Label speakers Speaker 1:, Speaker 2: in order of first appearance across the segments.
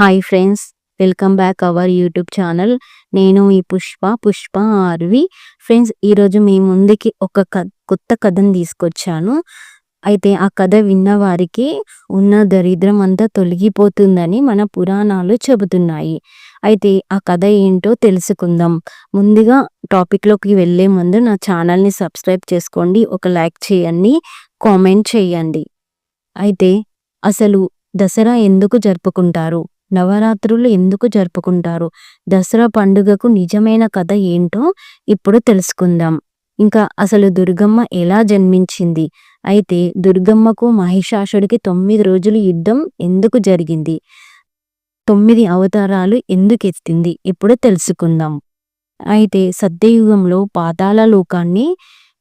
Speaker 1: Hi friends welcome back our YouTube channel నేను ఈ Pushpa Pushpa RV. Friends ఈరోజు మీ ముందుకి ఒక కొత్త కథను తీసుకొచ్చాను. అయితే ఆ కథ విన్న వారికి ఉన్న దరిద్రం అంతా తొలగిపోతుందని మన పురాణాలు చెబుతున్నాయి. అయితే ఆ కథ ఏంటో తెలుసుకుందాం. ముందుగా టాపిక్లోకి వెళ్ళే ముందు నా ఛానల్ని సబ్స్క్రైబ్ చేసుకోండి. ఒక లైక్ చేయండి కామెంట్ చేయండి. అయితే అసలు దసరా ఎందుకు జరుపుకుంటారు? నవరాత్రులు ఎందుకు జరుపుకుంటారు? దసరా పండుగకు నిజమైన కథ ఏంటో ఇప్పుడు తెలుసుకుందాం. ఇంకా అసలు దుర్గమ్మ ఎలా జన్మించింది? అయితే దుర్గమ్మకు మహిషాసుడికి తొమ్మిది రోజులు యుద్ధం ఎందుకు జరిగింది? తొమ్మిది అవతారాలు ఎందుకు ఎత్తింది? ఇప్పుడు తెలుసుకుందాం. అయితే సత్యయుగంలో పాతాళ లోకాన్ని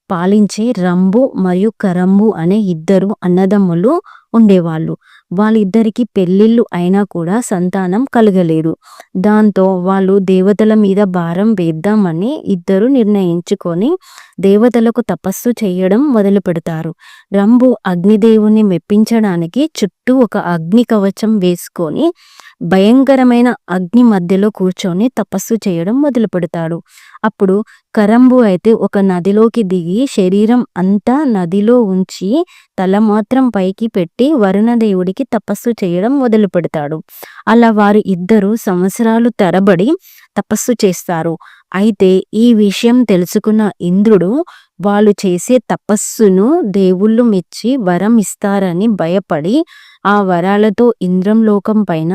Speaker 1: పాలించే రంబు మరియు కరంబు అనే ఇద్దరు అన్నదమ్ములు ఉండేవాళ్ళు. వాళ్ళిద్దరికి పెళ్ళిళ్ళు అయినా కూడా సంతానం కలగలేదు. దాంతో వాళ్ళు దేవతల మీద భారం వేద్దామని ఇద్దరు నిర్ణయించుకొని దేవతలకు తపస్సు చేయడం మొదలు పెడతారు రంబు అగ్నిదేవుని మెప్పించడానికి చుట్టూ ఒక అగ్ని కవచం వేసుకొని భయంకరమైన అగ్ని మధ్యలో కూర్చొని తపస్సు చేయడం మొదలు పెడతాడు అప్పుడు కరంబు అయితే ఒక నదిలోకి దిగి శరీరం అంతా నదిలో ఉంచి తల మాత్రం పైకి పెట్టి వరుణదేవుడికి తపస్సు చేయడం మొదలు పెడతాడు అలా వారు ఇద్దరు సంవత్సరాలు తరబడి తపస్సు చేస్తారు. అయితే ఈ విషయం తెలుసుకున్న ఇంద్రుడు వాళ్ళు చేసే తపస్సును దేవుళ్ళు మెచ్చి వరం ఇస్తారని భయపడి ఆ వరాలతో ఇంద్రం లోకం పైన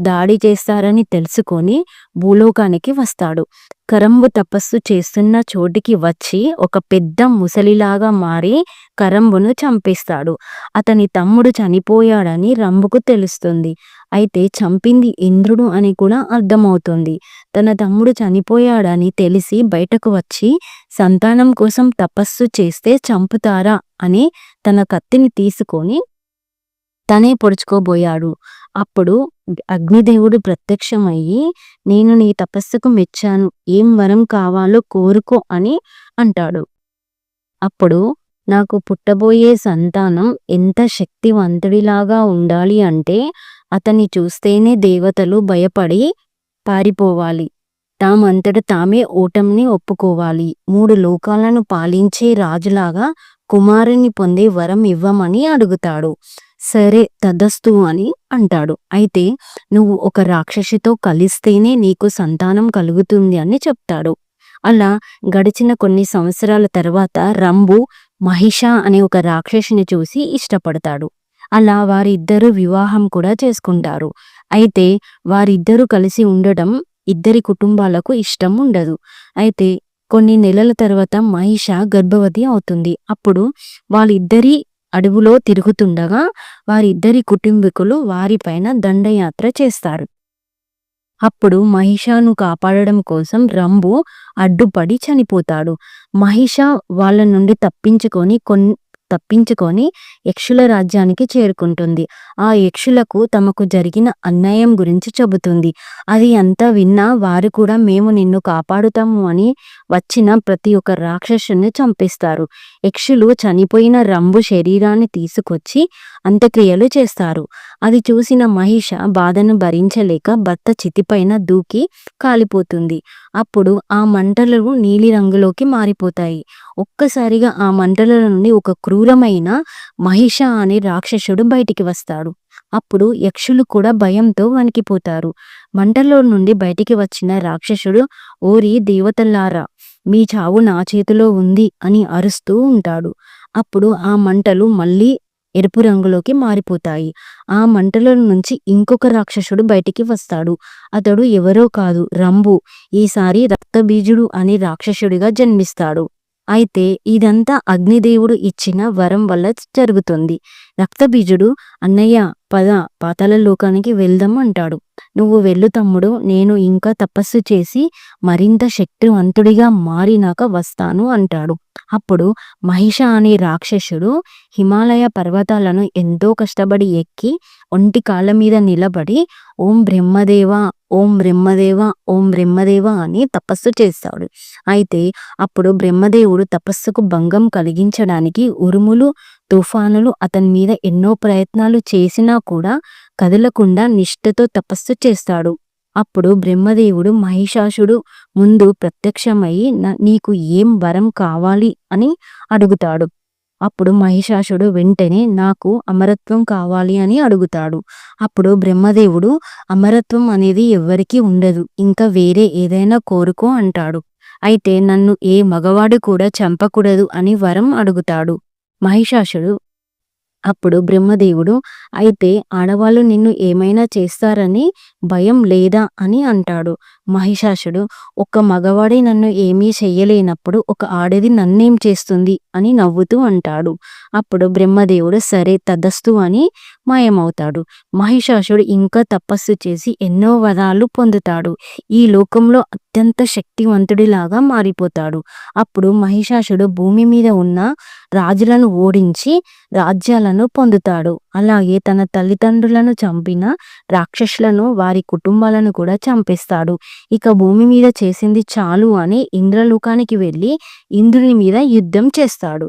Speaker 1: దాడి చేస్తారని తెలుసుకొని భూలోకానికి వస్తాడు. కరంబు తపస్సు చేస్తున్న చోటికి వచ్చి ఒక పెద్ద ముసలిలాగా మారి కరంబును చంపేస్తాడు. అతని తమ్ముడు చనిపోయాడని రంబుకు తెలుస్తుంది. అయితే చంపింది ఇంద్రుడు అని కూడా అర్థమవుతుంది. తన తమ్ముడు చనిపోయాడని తెలిసి బయటకు వచ్చి సంతానం కోసం తపస్సు చేస్తే చంపుతారా అని తన కత్తిని తీసుకొని తనే పొడుచుకోబోయాడు. అప్పుడు అగ్నిదేవుడు ప్రత్యక్షమయ్యి నేను నీ తపస్సుకు మెచ్చాను ఏం వరం కావాలో కోరుకో అని అంటాడు. అప్పుడు నాకు పుట్టబోయే సంతానం ఎంత శక్తివంతుడిలాగా ఉండాలి అంటే అతన్ని చూస్తేనే దేవతలు భయపడి పారిపోవాలి. తామంతట తామే ఓటమిని ఒప్పుకోవాలి. మూడు లోకాలను పాలించే రాజులాగా కుమారుని పొందే వరం ఇవ్వమని అడుగుతాడు. సరే తదస్తు అని అంటాడు. అయితే నువ్వు ఒక రాక్షసితో కలిస్తేనే నీకు సంతానం కలుగుతుంది అని చెప్తాడు. అలా గడిచిన కొన్ని సంవత్సరాల తర్వాత రంబు మహిష అనే ఒక రాక్షసిని చూసి ఇష్టపడతాడు. అలా వారిద్దరూ వివాహం కూడా చేసుకుంటారు. అయితే వారిద్దరూ కలిసి ఉండడం ఇద్దరి కుటుంబాలకు ఇష్టం ఉండదు. అయితే కొన్ని నెలల తర్వాత మహిష గర్భవతి అవుతుంది. అప్పుడు వాళ్ళిద్దరి అడవులో తిరుగుతుండగా వారిద్దరి కుటుంబీకులు వారిపైన దండయాత్ర చేస్తారు. అప్పుడు మహిషను కాపాడడం కోసం రంబు అడ్డుపడి చనిపోతాడు. మహిష వాళ్ళ నుండి తప్పించుకొని కొన్ని తప్పించుకొని యక్షుల రాజ్యానికి చేరుకుంటుంది. ఆ యక్షులకు తమకు జరిగిన అన్యాయం గురించి చెబుతుంది. అది అంతా విన్నా వారు కూడా మేము నిన్ను కాపాడుతాము అని వచ్చిన ప్రతి ఒక్క రాక్షసుని చంపేస్తారు. యక్షులు చనిపోయిన రంబు శరీరాన్ని తీసుకొచ్చి అంత్యక్రియలు చేస్తారు. అది చూసిన మహిష బాధను భరించలేక భర్త చితిపైన దూకి కాలిపోతుంది. అప్పుడు ఆ మంటలు నీలి రంగులోకి మారిపోతాయి. ఒక్కసారిగా ఆ మంటల నుండి ఒక క్రూరమైన మహిష అనే రాక్షసుడు బయటికి వస్తాడు. అప్పుడు యక్షులు కూడా భయంతో వణికిపోతారు. మంటల్లో నుండి బయటికి వచ్చిన రాక్షసుడు ఓరి దేవతల్లారా మీ చావు నా చేతిలో ఉంది అని అరుస్తూ ఉంటాడు. అప్పుడు ఆ మంటలు మళ్ళీ ఎరుపు రంగులోకి మారిపోతాయి. ఆ మంటల నుంచి ఇంకొక రాక్షసుడు బయటికి వస్తాడు. అతడు ఎవరో కాదు రంబు. ఈసారి రక్తబీజుడు అనే రాక్షసుడిగా జన్మిస్తాడు. అయితే ఇదంతా అగ్నిదేవుడు ఇచ్చిన వరం వల్ల జరుగుతుంది. రక్తబీజుడు అన్నయ్య పద పాతాల లోకానికి వెళ్దాం అంటాడు. నువ్వు వెళ్ళు తమ్ముడు నేను ఇంకా తపస్సు చేసి మరింత శక్తివంతుడిగా మారినాక వస్తాను అంటాడు. అప్పుడు మహిష అనే రాక్షసుడు హిమాలయ పర్వతాలను ఎంతో కష్టపడి ఎక్కి ఒంటి కాళ్ళ మీద నిలబడి ఓం బ్రహ్మదేవ ఓం బ్రహ్మదేవ ఓం బ్రహ్మదేవ అని తపస్సు చేస్తాడు. అయితే అప్పుడు బ్రహ్మదేవుడు తపస్సుకు భంగం కలిగించడానికి ఉరుములు తుఫానులు అతని మీద ఎన్నో ప్రయత్నాలు చేసినా కూడా కదలకుండా నిష్ఠతో తపస్సు చేస్తాడు. అప్పుడు బ్రహ్మదేవుడు మహిషాసుడు ముందు ప్రత్యక్షమై నీకు ఏం వరం కావాలి? అని అడుగుతాడు. అప్పుడు మహిషాసుడు వెంటనే నాకు అమరత్వం కావాలి అని అడుగుతాడు. అప్పుడు బ్రహ్మదేవుడు అమరత్వం అనేది ఎవ్వరికీ ఉండదు ఇంకా వేరే ఏదైనా కోరుకో అంటాడు. అయితే నన్ను ఏ మగవాడు కూడా చంపకూడదు అని వరం అడుగుతాడు. మహిషాసుడు అప్పుడు బ్రహ్మదేవుడు అయితే ఆడవాళ్ళు నిన్ను ఏమైనా చేస్తారని భయం లేదా అని అంటాడు. మహిషాసుడు ఒక మగవాడే నన్ను ఏమీ చెయ్యలేనప్పుడు ఒక ఆడది నన్నేం చేస్తుంది? అని నవ్వుతూ అంటాడు. అప్పుడు బ్రహ్మదేవుడు సరే తదస్తు అని మాయమవుతాడు. మహిషాసుడు ఇంకా తపస్సు చేసి ఎన్నో వరాలు పొందుతాడు. ఈ లోకంలో అత్యంత శక్తివంతుడిలాగా మారిపోతాడు. అప్పుడు మహిషాసుడు భూమి మీద ఉన్న రాజులను ఓడించి రాజ్యాలను పొందుతాడు. అలాగే తన తల్లిదండ్రులను చంపిన రాక్షసులను వారి కుటుంబాలను కూడా చంపేస్తాడు. ఇక భూమి మీద చేసింది చాలు అని ఇంద్రలోకానికి వెళ్ళి ఇంద్రుని మీద యుద్ధం చేస్తాడు.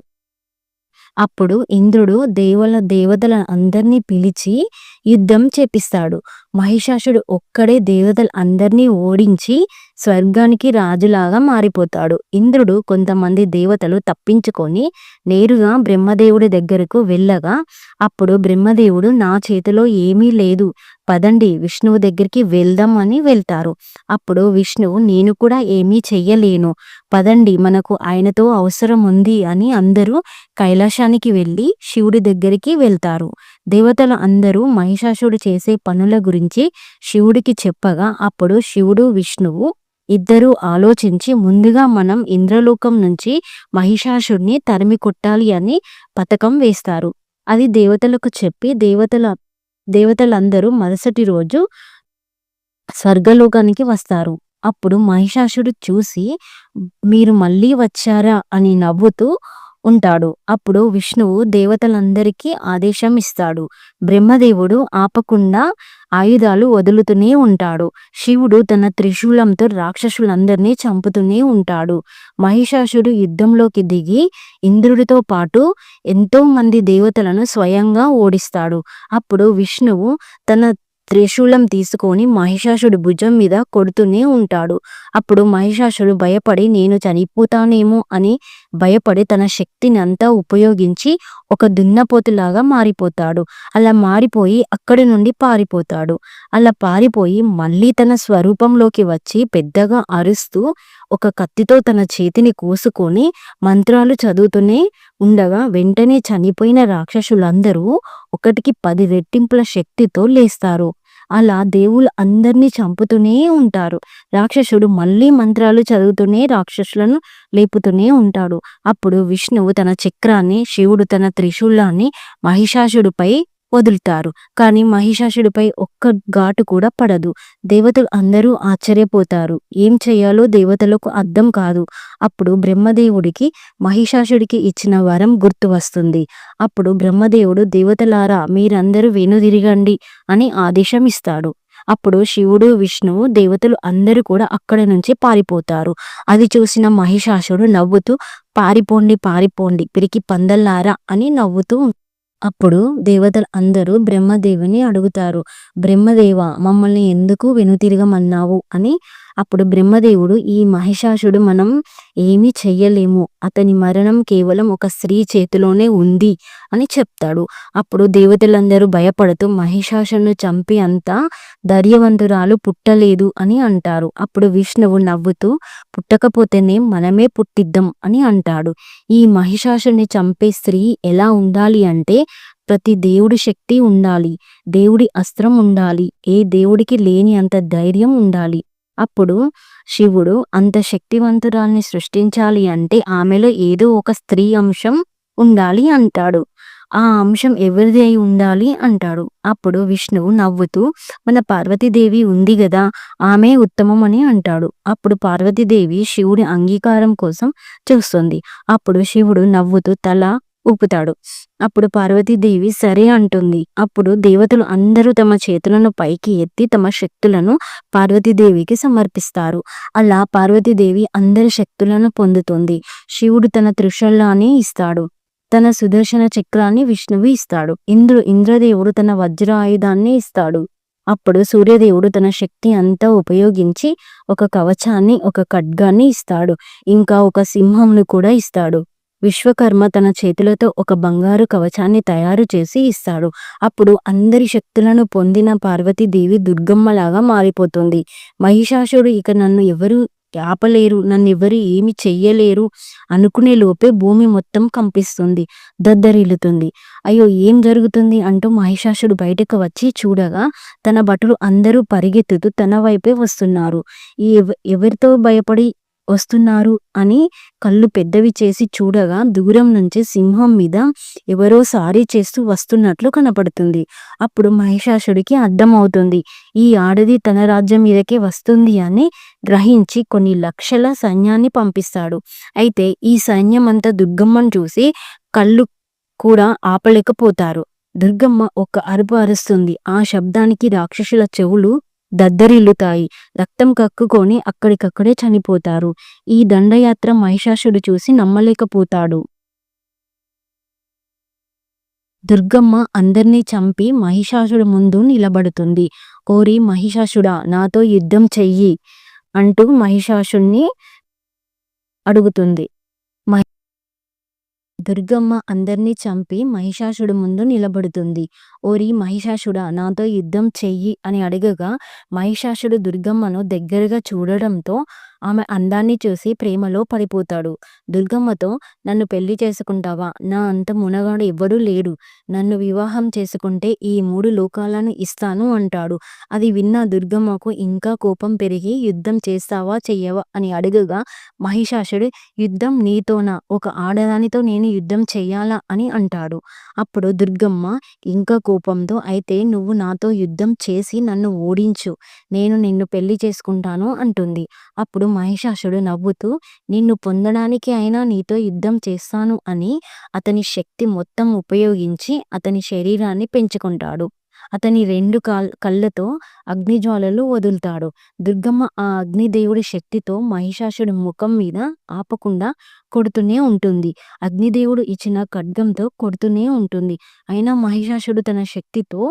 Speaker 1: అప్పుడు ఇంద్రుడు దేవుల దేవతల అందరినీ పిలిచి యుద్ధం చేపిస్తాడు. మహిషాసుడు ఒక్కడే దేవతలు అందరినీ ఓడించి స్వర్గానికి రాజులాగా మారిపోతాడు. ఇంద్రుడు కొంతమంది దేవతలు తప్పించుకొని నేరుగా బ్రహ్మదేవుడి దగ్గరకు వెళ్ళగా అప్పుడు బ్రహ్మదేవుడు నా చేతిలో ఏమీ లేదు. పదండి విష్ణువు దగ్గరికి వెళ్దాం అని వెళ్తారు. అప్పుడు విష్ణువు నేను కూడా ఏమీ చెయ్యలేను. పదండి మనకు ఆయనతో అవసరం ఉంది అని అందరూ కైలాసానికి వెళ్ళి శివుడి దగ్గరికి వెళ్తారు. దేవతలు అందరూ మహిషాసుడు చేసే పనుల గురించి శివుడికి చెప్పగా అప్పుడు శివుడు విష్ణువు ఇద్దరూ ఆలోచించి ముందుగా మనం ఇంద్రలోకం నుంచి మహిషాసుడిని తరిమి కొట్టాలి అని పథకం వేస్తారు. అది దేవతలకు చెప్పి దేవతల దేవతలందరూ మరుసటి రోజు స్వర్గలోకానికి వస్తారు. అప్పుడు మహిషాసుడు చూసి మీరు మళ్ళీ వచ్చారా? అని నవ్వుతూ ఉంటాడు. అప్పుడు విష్ణువు దేవతలందరికీ ఆదేశం ఇస్తాడు. బ్రహ్మదేవుడు ఆపకుండా ఆయుధాలు వదులుతూనే ఉంటాడు. శివుడు తన త్రిశూలంతో రాక్షసులందరినీ చంపుతూనే ఉంటాడు. మహిషాసుడు యుద్ధంలోకి దిగి ఇంద్రుడితో పాటు ఎంతో మంది దేవతలను స్వయంగా ఓడిస్తాడు. అప్పుడు విష్ణువు తన త్రిశూలం తీసుకొని మహిషాసుడు భుజం మీద కొడుతూనే ఉంటాడు. అప్పుడు మహిషాసుడు భయపడి నేను చనిపోతానేమో అని భయపడి తన శక్తిని అంతా ఉపయోగించి ఒక దున్నపోతులాగా మారిపోతాడు. అలా మారిపోయి అక్కడి నుండి పారిపోతాడు. అలా పారిపోయి మళ్ళీ తన స్వరూపంలోకి వచ్చి పెద్దగా అరుస్తూ ఒక కత్తితో తన చేతిని కోసుకొని మంత్రాలు చదువుతూనే ఉండగా వెంటనే చనిపోయిన రాక్షసులందరూ ఒకటికి పది రెట్టింపుల శక్తితో లేస్తారు. అలా దేవుళ్ళు అందరినీ చంపుతూనే ఉంటారు. రాక్షసుడు మళ్ళీ మంత్రాలు చదువుతూనే రాక్షసులను లేపుతూనే ఉంటాడు. అప్పుడు విష్ణువు తన చక్రాన్ని శివుడు తన త్రిశూలాన్ని మహిషాసుడిపై వదులుతారు. కానీ మహిషాసుడిపై ఒక్క ఘాటు కూడా పడదు. దేవతలు అందరూ ఆశ్చర్యపోతారు. ఏం చేయాలో దేవతలకు అర్థం కాదు. అప్పుడు బ్రహ్మదేవుడికి మహిషాసుడికి ఇచ్చిన వరం గుర్తు వస్తుంది. అప్పుడు బ్రహ్మదేవుడు దేవతలారా మీరందరూ వెనుదిరగండి అని ఆదేశం ఇస్తాడు అప్పుడు శివుడు విష్ణువు దేవతలు అందరూ కూడా అక్కడ నుంచి పారిపోతారు. అది చూసిన మహిషాసుడు నవ్వుతూ పారిపోండి పారిపోండి పిరికి పందల్లారా అని నవ్వుతూ అప్పుడు దేవతలు అందరూ బ్రహ్మదేవుని అడుగుతారు బ్రహ్మదేవ మమ్మల్ని ఎందుకు వెనుతిరగమన్నావు? అని. అప్పుడు బ్రహ్మదేవుడు ఈ మహిషాసుడు మనం ఏమీ చెయ్యలేము. అతని మరణం కేవలం ఒక స్త్రీ చేతిలోనే ఉంది అని చెప్తాడు. అప్పుడు దేవతలందరూ భయపడుతూ మహిషాసును చంపి అంతా ధైర్యవంతురాలు పుట్టలేదు అని అంటారు. అప్పుడు విష్ణువు నవ్వుతూ పుట్టకపోతేనే మనమే పుట్టిద్దాం అని అంటాడు. ఈ మహిషాసుని చంపే స్త్రీ ఎలా ఉండాలి అంటే ప్రతి దేవుడి శక్తి ఉండాలి. దేవుడి అస్త్రం ఉండాలి. ఏ దేవుడికి లేని అంత ధైర్యం ఉండాలి. అప్పుడు శివుడు అంత శక్తివంతురాల్ని సృష్టించాలి అంటే ఆమెలో ఏదో ఒక స్త్రీ అంశం ఉండాలి అంటాడు. ఆ అంశం ఎవరిది అయి ఉండాలి అంటాడు. అప్పుడు విష్ణువు నవ్వుతూ మన పార్వతీదేవి ఉంది గదా ఆమె ఉత్తమం అని అంటాడు. అప్పుడు పార్వతీదేవి శివుడి అంగీకారం కోసం చూస్తుంది. అప్పుడు శివుడు నవ్వుతూ తల ఊపుతాడు. అప్పుడు పార్వతీదేవి సరే అంటుంది. అప్పుడు దేవతలు అందరూ తమ చేతులను పైకి ఎత్తి తమ శక్తులను పార్వతీదేవికి సమర్పిస్తారు. అలా పార్వతీదేవి అందరి శక్తులను పొందుతుంది. శివుడు తన త్రిశూలాన్ని ఇస్తాడు. తన సుదర్శన చక్రాన్ని విష్ణువు ఇస్తాడు. ఇంద్రు ఇంద్రదేవుడు తన వజ్ర ఆయుధాన్ని ఇస్తాడు. అప్పుడు సూర్యదేవుడు తన శక్తి అంతా ఉపయోగించి ఒక కవచాన్ని ఒక ఖడ్గాన్ని ఇస్తాడు. ఇంకా ఒక సింహంను కూడా ఇస్తాడు. విశ్వకర్మ తన చేతులతో ఒక బంగారు కవచాన్ని తయారు చేసి ఇస్తాడు. అప్పుడు అందరి శక్తులను పొందిన పార్వతీదేవి దుర్గమ్మలాగా మారిపోతుంది. మహిషాసుడు ఇక నన్ను ఎవరు ఆపలేరు నన్ను ఎవరు ఏమి చెయ్యలేరు అనుకునే లోపే భూమి మొత్తం కంపిస్తుంది దద్దరిల్లుతుంది. అయ్యో ఏం జరుగుతుంది అంటూ మహిషాసుడు బయటకు వచ్చి చూడగా తన భటులు అందరూ పరిగెత్తుతూ తన వైపే వస్తున్నారు. ఈ ఎవరితో భయపడి వస్తున్నారు అని కళ్ళు పెద్దవి చేసి చూడగా దూరం నుంచి సింహం మీద ఎవరో సారీ చేస్తూ వస్తున్నట్లు కనపడుతుంది. అప్పుడు మహిషాసుడికి అర్థమవుతుంది ఈ ఆడది తన రాజ్యం మీదకే వస్తుంది అని గ్రహించి కొన్ని లక్షల సైన్యాన్ని పంపిస్తాడు. అయితే ఈ సైన్యం అంతా దుర్గమ్మను చూసి కళ్ళు కూడా ఆపలేకపోతారు. దుర్గమ్మ ఒక అరుపు అరుస్తుంది. ఆ శబ్దానికి రాక్షసుల చెవులు దద్దరిల్లుతాయి. రక్తం కక్కుకొని అక్కడికక్కడే చనిపోతారు. ఈ దండయాత్ర మహిషాసుడు చూసి నమ్మలేకపోతాడు. దుర్గమ్మ అందర్నీ చంపి మహిషాసుడు ముందు నిలబడుతుంది. కోరి మహిషాసుడా నాతో యుద్ధం చెయ్యి అంటూ మహిషాసుణ్ణి అడుగుతుంది. దుర్గమ్మ అందర్నీ చంపి మహిషాసుడు ముందు నిలబడుతుంది. ఓరి మహిషాసుడా నాతో యుద్ధం చెయ్యి అని అడగగా మహిషాసుడు దుర్గమ్మను దగ్గరగా చూడడంతో ఆమె అందాన్ని చూసి ప్రేమలో పడిపోతాడు. దుర్గమ్మతో నన్ను పెళ్ళి చేసుకుంటావా? నా అంత మునగాడు ఎవ్వరూ లేడు. నన్ను వివాహం చేసుకుంటే ఈ మూడు లోకాలను ఇస్తాను అంటాడు. అది విన్న దుర్గమ్మకు ఇంకా కోపం పెరిగి యుద్ధం చేస్తావా చెయ్యవా అని అడుగగా మహిషాసుడు యుద్ధం నీతోనా? ఒక ఆడదానితో నేను యుద్ధం చెయ్యాలా అని అంటాడు. అప్పుడు దుర్గమ్మ ఇంకా కోపంతో అయితే నువ్వు నాతో యుద్ధం చేసి నన్ను ఓడించు. నేను నిన్ను పెళ్ళి చేసుకుంటాను అంటుంది. అప్పుడు మహిషాసుడు నవ్వుతూ నిన్ను పొందడానికి అయినా నీతో యుద్ధం చేస్తాను అని అతని శక్తి మొత్తం ఉపయోగించి అతని శరీరాన్ని పెంచుకుంటాడు. అతని రెండు కాల్ కళ్ళతో అగ్నిజ్వాలలు వదులుతాడు. దుర్గమ్మ ఆ అగ్నిదేవుడి శక్తితో మహిషాసుడి ముఖం మీద ఆపకుండా కొడుతూనే ఉంటుంది. అగ్నిదేవుడు ఇచ్చిన ఖడ్గంతో కొడుతూనే ఉంటుంది. అయినా మహిషాసుడు తన శక్తితో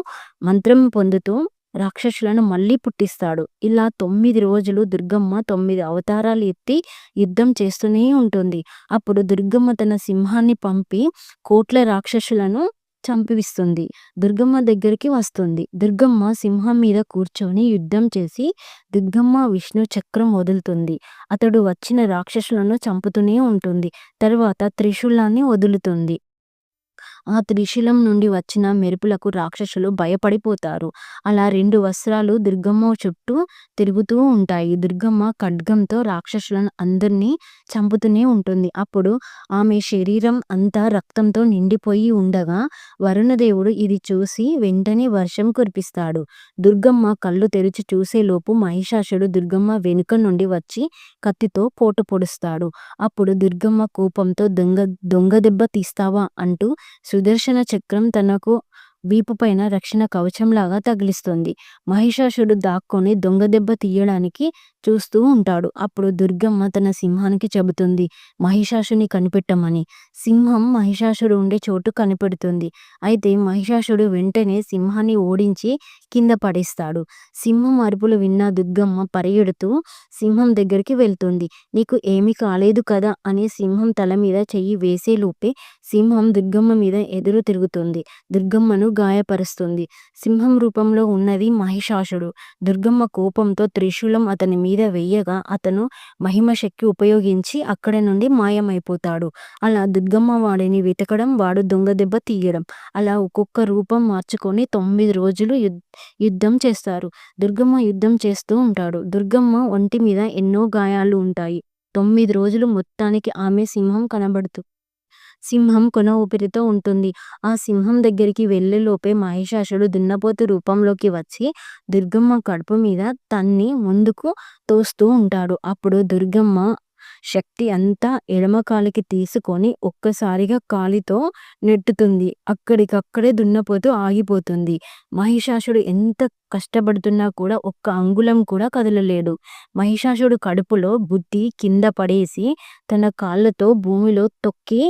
Speaker 1: మంత్రం పొందుతూ రాక్షసులను మళ్ళీ పుట్టిస్తాడు. ఇలా తొమ్మిది రోజులు దుర్గమ్మ తొమ్మిది అవతారాలు ఎత్తి యుద్ధం చేస్తూనే ఉంటుంది. అప్పుడు దుర్గమ్మ తన సింహాన్ని పంపి కోట్ల రాక్షసులను చంపిస్తుంది. దుర్గమ్మ దగ్గరికి వస్తుంది. దుర్గమ్మ సింహం మీద కూర్చొని యుద్ధం చేసి దుర్గమ్మ విష్ణు చక్రం వదులుతుంది. అతడు వచ్చిన రాక్షసులను చంపుతూనే ఉంటుంది. తర్వాత త్రిశూలాన్ని వదులుతుంది. ఆ త్రిశూలం నుండి వచ్చిన మెరుపులకు రాక్షసులు భయపడిపోతారు. అలా రెండు వస్త్రాలు దుర్గమ్మ చుట్టూ తిరుగుతూ ఉంటాయి. దుర్గమ్మ ఖడ్గంతో రాక్షసులను అందరినీ చంపుతూనే ఉంటుంది. అప్పుడు ఆమె శరీరం అంతా రక్తంతో నిండిపోయి ఉండగా వరుణదేవుడు ఇది చూసి వెంటనే వర్షం కురిపిస్తాడు. దుర్గమ్మ కళ్ళు తెరిచి చూసేలోపు మహిషాసుడు దుర్గమ్మ వెనుక నుండి వచ్చి కత్తితో పోటు పొడుస్తాడు. అప్పుడు దుర్గమ్మ కోపంతో దొంగ దొంగ దెబ్బ తీస్తావా అంటూ సుదర్శన చక్రం తనకు వీపుపైన రక్షణ కవచంలాగా తగిలిస్తుంది. మహిషాసుడు దాక్కొని దొంగ దెబ్బ తీయడానికి చూస్తూ ఉంటాడు. అప్పుడు దుర్గమ్మ తన సింహానికి చెబుతుంది మహిషాసుని కనిపెట్టమని. సింహం మహిషాసుడు ఉండే చోటు కనిపెడుతుంది. అయితే మహిషాసుడు వెంటనే సింహాన్ని ఓడించి కింద పడేస్తాడు. సింహం అరుపులు విన్న దుర్గమ్మ పరిగెడుతూ సింహం దగ్గరికి వెళ్తుంది. నీకు ఏమీ కాలేదు కదా అని సింహం తల మీద చెయ్యి వేసేలోపే సింహం దుర్గమ్మ మీద ఎదురు తిరుగుతుంది. దుర్గమ్మను గాయపరుస్తుంది. సింహం రూపంలో ఉన్నది మహిషాసుడు. దుర్గమ్మ కోపంతో త్రిశూలం అతని మీద వెయ్యగా అతను మహిమ శక్తి ఉపయోగించి అక్కడ నుండి మాయమైపోతాడు. అలా దుర్గమ్మ వాడిని వెతకడం వాడు దొంగ దెబ్బ తీయడం అలా ఒక్కొక్క రూపం మార్చుకొని తొమ్మిది రోజులు యుద్ధం చేస్తారు. దుర్గమ్మ యుద్ధం చేస్తూ ఉంటాడు. దుర్గమ్మ ఒంటి మీద ఎన్నో గాయాలు ఉంటాయి. తొమ్మిది రోజులు మొత్తానికి ఆమె సింహం కనబడుతూ సింహం కొన ఊపిరితో ఉంటుంది. ఆ సింహం దగ్గరికి వెళ్ళేలోపే మహిషాసుడు దున్నపోతు రూపంలోకి వచ్చి దుర్గమ్మ కడుపు మీద తన్ని ముందుకు తోస్తూ ఉంటాడు. అప్పుడు దుర్గమ్మ శక్తి అంతా ఎడమ కాలికి తీసుకొని ఒక్కసారిగా కాలితో నెట్టుతుంది. అక్కడికక్కడే దున్నపోతు ఆగిపోతుంది. మహిషాసుడు ఎంత కష్టపడుతున్నా కూడా ఒక్క అంగుళం కూడా కదలలేడు. మహిషాసుడు కడుపులో బుద్ధి కింద పడేసి తన కాళ్ళతో భూమిలో తొక్కి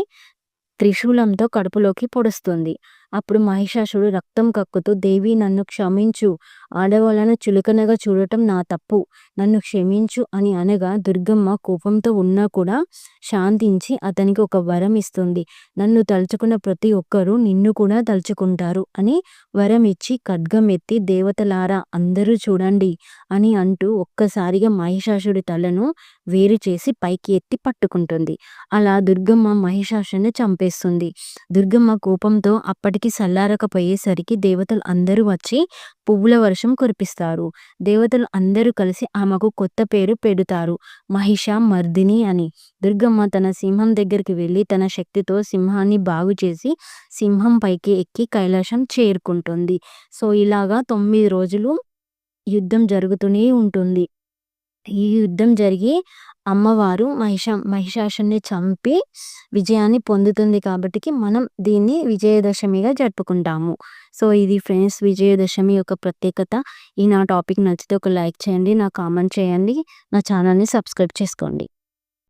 Speaker 1: త్రిశూలంతో కడుపులోకి పొడుస్తుంది. అప్పుడు మహిషాసుడు రక్తం కక్కుతూ దేవి నన్ను క్షమించు. ఆడవాళ్ళను చులకనగా చూడటం నా తప్పు. నన్ను క్షమించు అని అనగా దుర్గమ్మ కోపంతో ఉన్నా కూడా శాంతించి అతనికి ఒక వరం ఇస్తుంది. నన్ను తలుచుకున్న ప్రతి ఒక్కరూ నిన్ను కూడా తలుచుకుంటారు అని వరం ఇచ్చి ఖడ్గం ఎత్తి దేవతలారా అందరూ చూడండి అని అంటూ ఒక్కసారిగా మహిషాసుడి తలను వేరు చేసి పైకి ఎత్తి పట్టుకుంటుంది. అలా దుర్గమ్మ మహిషాసుని చంపేస్తుంది. దుర్గమ్మ కోపంతో అప్పటికి చల్లారకపోయేసరికి దేవతలు అందరూ వచ్చి పువ్వుల వర్షం కురిపిస్తారు. దేవతలు అందరూ కలిసి ఆమెకు కొత్త పేరు పెడుతారు మహిషమర్దిని అని. దుర్గమ్మ తన సింహం దగ్గరికి వెళ్ళి తన శక్తితో సింహాన్ని బాగు చేసి సింహం పైకి ఎక్కి కైలాసం చేరుకుంటుంది. సో ఇలాగా తొమ్మిది రోజులు యుద్ధం జరుగుతూనే ఉంటుంది. ఈ యుద్ధం జరిగి అమ్మవారు మహిష మహిషాసుని చంపి విజయాన్ని పొందుతుంది కాబట్టికి మనం దీన్ని విజయదశమిగా జరుపుకుంటాము. సో ఇది ఫ్రెండ్స్ విజయదశమి యొక్క ప్రత్యేకత. ఈ నా టాపిక్ నచ్చితే ఒక లైక్ చేయండి. నా కామెంట్ చేయండి. నా ఛానల్‌ని సబ్స్క్రైబ్ చేసుకోండి.